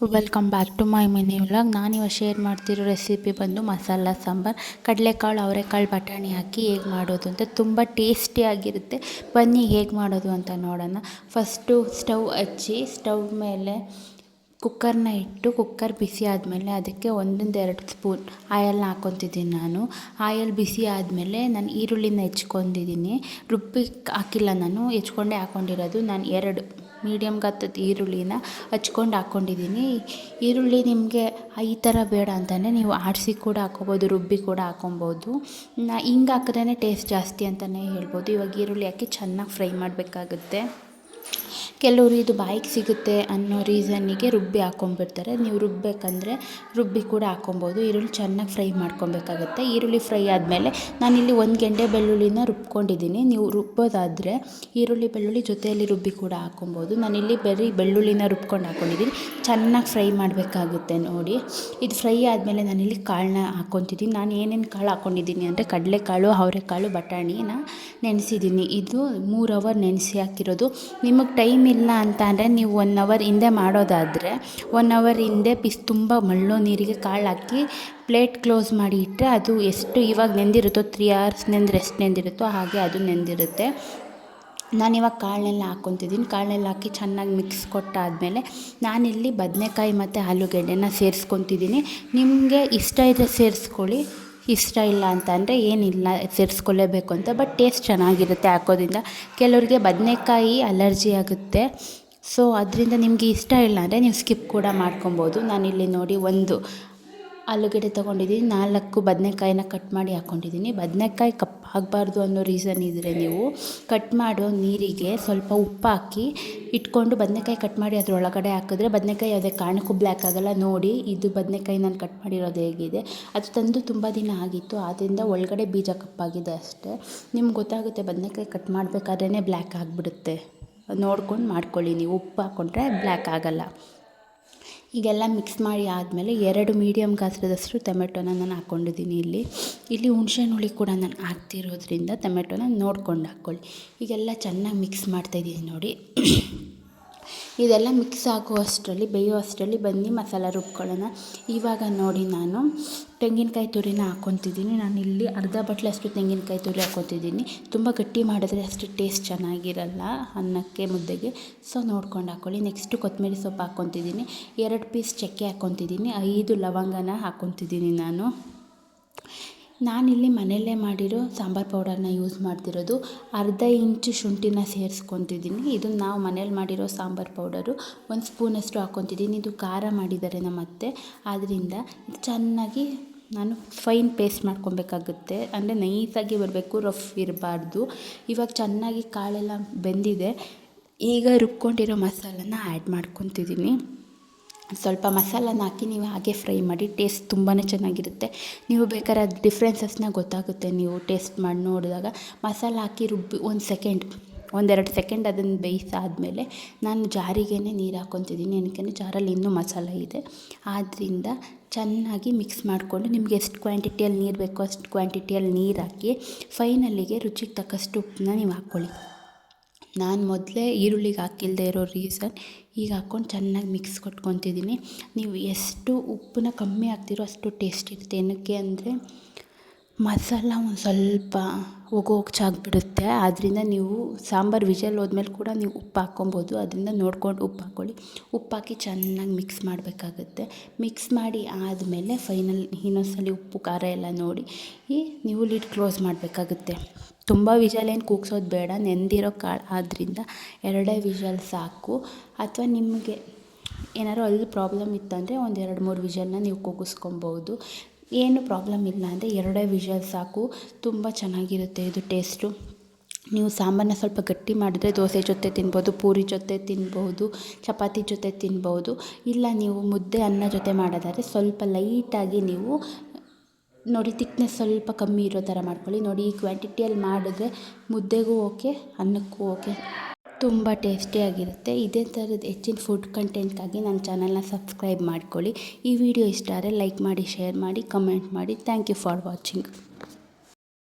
Welcome back to my mini vlog ನಾನಿವಾಗ share ಮಾಡ್ತಿರೋ recipe ಬಂದು ಮಸಾಲ ಸಾಂಬಾರು. ಕಡಲೆಕಾಳು, ಅವರೆಕಾಳು ಬಟಾಣಿ ಹಾಕಿ ಹೇಗೆ ಮಾಡೋದು ಅಂತ ತುಂಬ ಟೇಸ್ಟಿಯಾಗಿರುತ್ತೆ ಬನ್ನಿ ಹೇಗೆ ಮಾಡೋದು ಅಂತ ನೋಡೋಣ. ಫಸ್ಟು ಸ್ಟವ್ ಹಚ್ಚಿ ಸ್ಟವ್ ಮೇಲೆ ಕುಕ್ಕರ್ನ ಇಟ್ಟು ಕುಕ್ಕರ್ ಬಿಸಿ ಆದಮೇಲೆ ಅದಕ್ಕೆ ಒಂದೊಂದು ಎರಡು ಸ್ಪೂನ್ ಆಯಲ್ನ ಹಾಕ್ಕೊತಿದ್ದೀನಿ ನಾನು. ಆಯಲ್ ಬಿಸಿ ಆದಮೇಲೆ ನಾನು ಈರುಳ್ಳಿನ ಹೆಚ್ಕೊಂಡಿದ್ದೀನಿ. ರುಬ್ಬಿ ಹಾಕಿಲ್ಲ ನಾನು, ಹೆಚ್ಕೊಂಡೇ ಹಾಕ್ಕೊಂಡಿರೋದು ನಾನು ಎರಡು ಮೀಡಿಯಮ್ ಗಾತ್ರದ ಈರುಳ್ಳಿನ ಹಚ್ಕೊಂಡು ಹಾಕ್ಕೊಂಡಿದ್ದೀನಿ. ಈರುಳ್ಳಿ ನಿಮಗೆ ಈ ಥರ ಬೇಡ ಅಂತಲೇ ನೀವು ಆಡಿಸಿ ಕೂಡ ಹಾಕ್ಕೊಬೋದು, ರುಬ್ಬಿ ಕೂಡ ಹಾಕ್ಕೊಬೋದು. ನಾ ಹಿಂಗೆ ಹಾಕಿದ್ರೆ ಟೇಸ್ಟ್ ಜಾಸ್ತಿ ಅಂತಲೇ ಹೇಳ್ಬೋದು. ಇವಾಗ ಈರುಳ್ಳಿ ಹಾಕಿ ಚೆನ್ನಾಗಿ ಫ್ರೈ ಮಾಡಬೇಕಾಗುತ್ತೆ. ಕೆಲವರು ಇದು ಬಾಯಿಗೆ ಸಿಗುತ್ತೆ ಅನ್ನೋ ರೀಸನ್ನಿಗೆ ರುಬ್ಬಿ ಹಾಕ್ಕೊಂಬಿಡ್ತಾರೆ ನೀವು ರುಬ್ಬಬೇಕಂದ್ರೆ ರುಬ್ಬಿ ಕೂಡ ಹಾಕ್ಕೊಬೋದು ಈರುಳ್ಳಿ ಚೆನ್ನಾಗಿ ಫ್ರೈ ಮಾಡ್ಕೊಬೇಕಾಗುತ್ತೆ. ಈರುಳ್ಳಿ ಫ್ರೈ ಆದಮೇಲೆ ನಾನಿಲ್ಲಿ ಒಂದು ಗೆಂಡೆ ಬೆಳ್ಳುಳ್ಳಿನ ರುಬ್ಕೊಂಡಿದ್ದೀನಿ. ನೀವು ರುಬ್ಬೋದಾದರೆ ಈರುಳ್ಳಿ ಬೆಳ್ಳುಳ್ಳಿ ಜೊತೆಯಲ್ಲಿ ರುಬ್ಬಿ ಕೂಡ ಹಾಕ್ಕೊಬೋದು ನಾನಿಲ್ಲಿ ಬರೀ ಬೆಳ್ಳುಳ್ಳಿನ ರುಬ್ಕೊಂಡು ಹಾಕೊಂಡಿದ್ದೀನಿ. ಚೆನ್ನಾಗಿ ಫ್ರೈ ಮಾಡಬೇಕಾಗುತ್ತೆ ನೋಡಿ. ಇದು ಫ್ರೈ ಆದಮೇಲೆ ನಾನಿಲ್ಲಿ ಕಾಳನ್ನ ಹಾಕ್ಕೊತಿದ್ದೀನಿ ನಾನು ಏನೇನು ಕಾಳು ಹಾಕ್ಕೊಂಡಿದ್ದೀನಿ ಅಂದರೆ ಕಡಲೆಕಾಳು, ಅವರೆಕಾಳು, ಬಟಾಣಿನ ನೆನೆಸಿದ್ದೀನಿ. ಇದು ಮೂರು ಅವರ್ ನೆನೆಸಿ ಹಾಕಿರೋದು. ನಿಮಗೆ ಟೈಮ್ ಇಲ್ಲ ಅಂತ ಅಂದರೆ ನೀವು ಒನ್ ಅವರ್ ಹಿಂದೆ ಮಾಡೋದಾದರೆ ಒನ್ ಅವರ್ ಹಿಂದೆ ಬಿಸಿ ತುಂಬ ಮಳ್ಳು ನೀರಿಗೆ ಕಾಳು ಹಾಕಿ ಪ್ಲೇಟ್ ಕ್ಲೋಸ್ ಮಾಡಿ ಇಟ್ಟರೆ ಅದು ಎಷ್ಟು ಇವಾಗ ನೆಂದಿರುತ್ತೋ ತ್ರೀ ಅವರ್ಸ್ ನೆಂದರೆ ಎಷ್ಟು ನೆಂದಿರುತ್ತೋ ಹಾಗೆ ಅದು ನೆಂದಿರುತ್ತೆ. ನಾನಿವಾಗ ಕಾಳನ್ನೆಲ್ಲ ಹಾಕ್ಕೊತಿದ್ದೀನಿ ಕಾಳನ್ನೆಲ್ಲ ಹಾಕಿ ಚೆನ್ನಾಗಿ ಮಿಕ್ಸ್ ಕೊಟ್ಟಾದಮೇಲೆ ನಾನಿಲ್ಲಿ ಬದನೆಕಾಯಿ ಮತ್ತು ಆಲೂಗೆಡ್ಡೆನ ಸೇರಿಸ್ಕೊತಿದ್ದೀನಿ ನಿಮಗೆ ಇಷ್ಟ ಇದ್ದರೆ ಸೇರಿಸ್ಕೊಳ್ಳಿ. ಇಷ್ಟ ಇಲ್ಲ ಅಂತ ಅಂದರೆ ಏನಿಲ್ಲ, ಸೇರಿಸ್ಕೊಳ್ಳೇಬೇಕು ಅಂತ. ಬಟ್ ಟೇಸ್ಟ್ ಚೆನ್ನಾಗಿರುತ್ತೆ ಹಾಕೋದ್ರಿಂದ. ಕೆಲವರಿಗೆ ಬದನೇಕಾಯಿ ಅಲರ್ಜಿ ಆಗುತ್ತೆ. ಸೊ ಅದರಿಂದ ನಿಮಗೆ ಇಷ್ಟ ಇಲ್ಲ ಅಂದರೆ ನೀವು ಸ್ಕಿಪ್ ಕೂಡ ಮಾಡ್ಕೊಬೋದು. ನಾನಿಲ್ಲಿ ನೋಡಿ ಒಂದು ಆಲೂಗಡ್ಡೆ ತೊಗೊಂಡಿದ್ದೀನಿ. ನಾಲ್ಕು ಬದನೇಕಾಯಿನ ಕಟ್ ಮಾಡಿ ಹಾಕ್ಕೊಂಡಿದ್ದೀನಿ ಬದನೆಕಾಯಿ ಕಪ್ಪಾಗಬಾರ್ದು ಅನ್ನೋ ರೀಸನ್ ಇದ್ದರೆ ನೀವು ಕಟ್ ಮಾಡೋ ನೀರಿಗೆ ಸ್ವಲ್ಪ ಉಪ್ಪು ಹಾಕಿ ಇಟ್ಕೊಂಡು ಬದನೆಕಾಯಿ ಕಟ್ ಮಾಡಿ ಅದರೊಳಗಡೆ ಹಾಕಿದ್ರೆ ಬದನೇಕಾಯಿ ಯಾವುದೇ ಕಾರಣಕ್ಕೂ ಬ್ಲ್ಯಾಕ್ ಆಗೋಲ್ಲ. ನೋಡಿ, ಇದು ಬದನೇಕಾಯಿ ನಾನು ಕಟ್ ಮಾಡಿರೋದು ಹೇಗಿದೆ. ಅದು ತಂದು ತುಂಬ ದಿನ ಆಗಿತ್ತು. ಆದ್ದರಿಂದ ಒಳಗಡೆ ಬೀಜ ಕಪ್ಪಾಗಿದೆ ಅಷ್ಟೇ. ನಿಮ್ಗೆ ಗೊತ್ತಾಗುತ್ತೆ, ಬದನೇಕಾಯಿ ಕಟ್ ಮಾಡಬೇಕಾದ್ರೇ ಬ್ಲ್ಯಾಕ್ ಆಗಿಬಿಡುತ್ತೆ. ನೋಡ್ಕೊಂಡು ಮಾಡ್ಕೊಳ್ಳಿ. ನೀವು ಉಪ್ಪು ಹಾಕ್ಕೊಂಡ್ರೆ ಬ್ಲ್ಯಾಕ್ ಆಗೋಲ್ಲ. ಈಗೆಲ್ಲ ಮಿಕ್ಸ್ ಮಾಡಿ ಆದಮೇಲೆ ಎರಡು ಮೀಡಿಯಮ್ ಗಾತ್ರದಷ್ಟು ಟೊಮೆಟೊನ ನಾನು ಹಾಕ್ಕೊಂಡಿದ್ದೀನಿ ಇಲ್ಲಿ. ಇಲ್ಲಿ ಹುಣ್ಸೆಹಣ್ಣು ಹುಳಿ ಕೂಡ ನಾನು ಹಾಕ್ತಿರೋದ್ರಿಂದ ಟೊಮೆಟೊನ ನೋಡ್ಕೊಂಡು ಹಾಕ್ಕೊಳ್ಳಿ. ಈಗೆಲ್ಲ ಚೆನ್ನಾಗಿ ಮಿಕ್ಸ್ ಮಾಡ್ತಾಯಿದ್ದೀನಿ ನೋಡಿ. ಇದೆಲ್ಲ ಮಿಕ್ಸ್ ಆಗುವಷ್ಟರಲ್ಲಿ ಬೇಯೋ ಅಷ್ಟರಲ್ಲಿ ಬನ್ನಿ ಮಸಾಲ ರುಬ್ಕೊಳ್ಳೋಣ. ಇವಾಗ ನೋಡಿ ನಾನು ತೆಂಗಿನಕಾಯಿ ತುರಿನ ಹಾಕ್ಕೊತಿದ್ದೀನಿ. ಇಲ್ಲಿ ಅರ್ಧ ಬಟ್ಲಷ್ಟು ತೆಂಗಿನಕಾಯಿ ತುರಿ ಹಾಕ್ಕೊತಿದ್ದೀನಿ. ತುಂಬ ಗಟ್ಟಿ ಮಾಡಿದ್ರೆ ಅಷ್ಟು ಟೇಸ್ಟ್ ಚೆನ್ನಾಗಿರಲ್ಲ ಅನ್ನಕ್ಕೆ ಮುದ್ದೆಗೆ. ಸೊ ನೋಡ್ಕೊಂಡು ಹಾಕ್ಕೊಳ್ಳಿ ನೆಕ್ಸ್ಟು ಕೊತ್ತಂಬರಿ ಸೊಪ್ಪು ಹಾಕ್ಕೊತಿದ್ದೀನಿ. ಎರಡು ಪೀಸ್ ಚಕ್ಕೆ ಹಾಕ್ಕೊತಿದ್ದೀನಿ. ಐದು ಲವಂಗನ ಹಾಕ್ಕೊತಿದ್ದೀನಿ ನಾನು. ನಾನಿಲ್ಲಿ ಮನೆಯಲ್ಲೇ ಮಾಡಿರೋ ಸಾಂಬಾರು ಪೌಡರ್ನ ಯೂಸ್ ಮಾಡ್ತಿರೋದು. ಅರ್ಧ ಇಂಚು ಶುಂಠಿನ ಸೇರಿಸ್ಕೊತಿದ್ದೀನಿ. ಇದು ನಾವು ಮನೇಲಿ ಮಾಡಿರೋ ಸಾಂಬಾರು ಪೌಡರು. ಒಂದು ಸ್ಪೂನಷ್ಟು ಹಾಕ್ಕೊತಿದ್ದೀನಿ. ಇದು ಖಾರ ಮಾಡಿದ್ದಾರೆ ನಮ್ಮ ಅತ್ತೆ. ಆದ್ದರಿಂದ ಚೆನ್ನಾಗಿ ನಾನು ಫೈನ್ ಪೇಸ್ಟ್ ಮಾಡ್ಕೊಬೇಕಾಗುತ್ತೆ. ಅಂದರೆ ನೈಸಾಗಿ ಬರಬೇಕು, ರಫ್ ಇರಬಾರ್ದು. ಇವಾಗ ಚೆನ್ನಾಗಿ ಕಾಳೆಲ್ಲ ಬೆಂದಿದೆ. ಈಗ ರುಬ್ಕೊಂಡಿರೋ ಮಸಾಲನ ಆ್ಯಡ್ ಮಾಡ್ಕೊತಿದ್ದೀನಿ. ಸ್ವಲ್ಪ ಮಸಾಲನ ಹಾಕಿ ನೀವು ಹಾಗೆ ಫ್ರೈ ಮಾಡಿ ಟೇಸ್ಟ್ ತುಂಬಾ ಚೆನ್ನಾಗಿರುತ್ತೆ. ನೀವು ಬೇಕಾದ್ರೆ ಅದು ಡಿಫ್ರೆನ್ಸಸ್ನ ಗೊತ್ತಾಗುತ್ತೆ ನೀವು ಟೇಸ್ಟ್ ಮಾಡಿ ನೋಡಿದಾಗ. ಮಸಾಲ ಹಾಕಿ ರುಬ್ಬಿ ಒಂದು ಸೆಕೆಂಡ್ ಒಂದೆರಡು ಸೆಕೆಂಡ್ ಅದನ್ನು ಬೇಯಿಸಾದಮೇಲೆ ನಾನು ಜಾರಿಗೆ ನೀರು ಹಾಕ್ಕೊತಿದ್ದೀನಿ ಏನಕ್ಕೆ ಜಾರಲ್ಲಿ ಇನ್ನೂ ಮಸಾಲ ಇದೆ. ಆದ್ದರಿಂದ ಚೆನ್ನಾಗಿ ಮಿಕ್ಸ್ ಮಾಡಿಕೊಂಡು ನಿಮಗೆ ಎಷ್ಟು ಕ್ವಾಂಟಿಟಿಯಲ್ಲಿ ನೀರು ಬೇಕೋ ಅಷ್ಟು ಕ್ವಾಂಟಿಟಿಯಲ್ಲಿ ನೀರು ಹಾಕಿ ಫೈನಲ್ಲಿಗೆ ರುಚಿಗೆ ತಕ್ಕಷ್ಟು ಉಪ್ಪನ್ನ ನೀವು ಹಾಕ್ಕೊಳ್ಳಿ ನಾನು ಮೊದಲೇ ಈರುಳ್ಳಿಗೆ ಹಾಕಿಲ್ಲದೆ ಇರೋ ರೀಸನ್ ಈಗ ಹಾಕ್ಕೊಂಡು ಚೆನ್ನಾಗಿ ಮಿಕ್ಸ್ ಕೊಟ್ಕೊತಿದ್ದೀನಿ ನೀವು ಎಷ್ಟು ಉಪ್ಪನ್ನ ಕಮ್ಮಿ ಹಾಕ್ತಿರೋ ಅಷ್ಟು ಟೇಸ್ಟ್ ಇರುತ್ತೆ. ಏನಕ್ಕೆ ಅಂದರೆ ಮಸಾಲ ಒಂದು ಸ್ವಲ್ಪ ಹೋಗೋ ಬಿಡುತ್ತೆ ಆದ್ದರಿಂದ ನೀವು ಸಾಂಬಾರು ವಿಷಲ್ ಹೋದ್ಮೇಲೆ ಕೂಡ ನೀವು ಉಪ್ಪು ಹಾಕ್ಕೊಬೋದು. ಅದರಿಂದ ನೋಡ್ಕೊಂಡು ಉಪ್ಪು ಹಾಕ್ಕೊಳ್ಳಿ. ಉಪ್ಪು ಹಾಕಿ ಚೆನ್ನಾಗಿ ಮಿಕ್ಸ್ ಮಾಡಬೇಕಾಗುತ್ತೆ. ಮಿಕ್ಸ್ ಮಾಡಿ ಆದಮೇಲೆ ಫೈನಲ್ ಇನ್ನೊಂದ್ಸಲ ಉಪ್ಪು, ಖಾರ ಎಲ್ಲ ನೋಡಿ ಈ ನೀವು ಲಿಡ್ ಕ್ಲೋಸ್ ಮಾಡಬೇಕಾಗುತ್ತೆ. ತುಂಬ ವಿಷಲ್ ಏನು ಕೂಗ್ಸೋದು ಬೇಡ. ನೆಂದಿರೋ ಕಾಳು ಆದ್ದರಿಂದ ಎರಡೇ ವಿಷಲ್ ಸಾಕು. ಅಥವಾ ನಿಮಗೆ ಏನಾದ್ರು ಅಲ್ಲಿ ಪ್ರಾಬ್ಲಮ್ ಇತ್ತಂದರೆ ಒಂದು ಎರಡು ಮೂರು ವಿಷಲನ್ನ ನೀವು ಕೂಗಿಸ್ಕೊಬೋದು. ಏನು ಪ್ರಾಬ್ಲಮ್ ಇಲ್ಲ ಅಂದರೆ ಎರಡೇ ವಿಷಲ್ ಸಾಕು. ತುಂಬ ಚೆನ್ನಾಗಿರುತ್ತೆ ಇದು ಟೇಸ್ಟು ನೀವು ಸಾಂಬಾರನ್ನ ಸ್ವಲ್ಪ ಗಟ್ಟಿ ಮಾಡಿದರೆ ದೋಸೆ ಜೊತೆ ತಿನ್ಬೋದು, ಪೂರಿ ಜೊತೆ ತಿನ್ಬೋದು, ಚಪಾತಿ ಜೊತೆ ತಿನ್ಬೋದು. ಇಲ್ಲ ನೀವು ಮುದ್ದೆ ಅನ್ನ ಜೊತೆ ಮಾಡೋದಾದರೆ ಸ್ವಲ್ಪ ಲೈಟಾಗಿ ನೀವು ನೋಡಿ ತಿಕ್ನೆಸ್ ಸ್ವಲ್ಪ ಕಮ್ಮಿ ಇರೋ ಥರ ಮಾಡ್ಕೊಳ್ಳಿ. ನೋಡಿ ಈ ಕ್ವಾಂಟಿಟಿಯಲ್ಲಿ ಮಾಡಿದ್ರೆ ಮುದ್ದೆಗೂ ಓಕೆ ಅನ್ನಕ್ಕೂ ಓಕೆ ತುಂಬ ಟೇಸ್ಟಿಯಾಗಿರುತ್ತೆ ಇದೇ ಥರದ ಹೆಚ್ಚಿನ ಫುಡ್ ಕಂಟೆಂಟ್ಗಾಗಿ ನನ್ನ ಚಾನಲ್ನ ಸಬ್ಸ್ಕ್ರೈಬ್ ಮಾಡ್ಕೊಳ್ಳಿ. ಈ ವಿಡಿಯೋ ಇಷ್ಟ ಆದರೆ ಲೈಕ್ ಮಾಡಿ ಶೇರ್ ಮಾಡಿ ಕಮೆಂಟ್ ಮಾಡಿ. Thank you for watching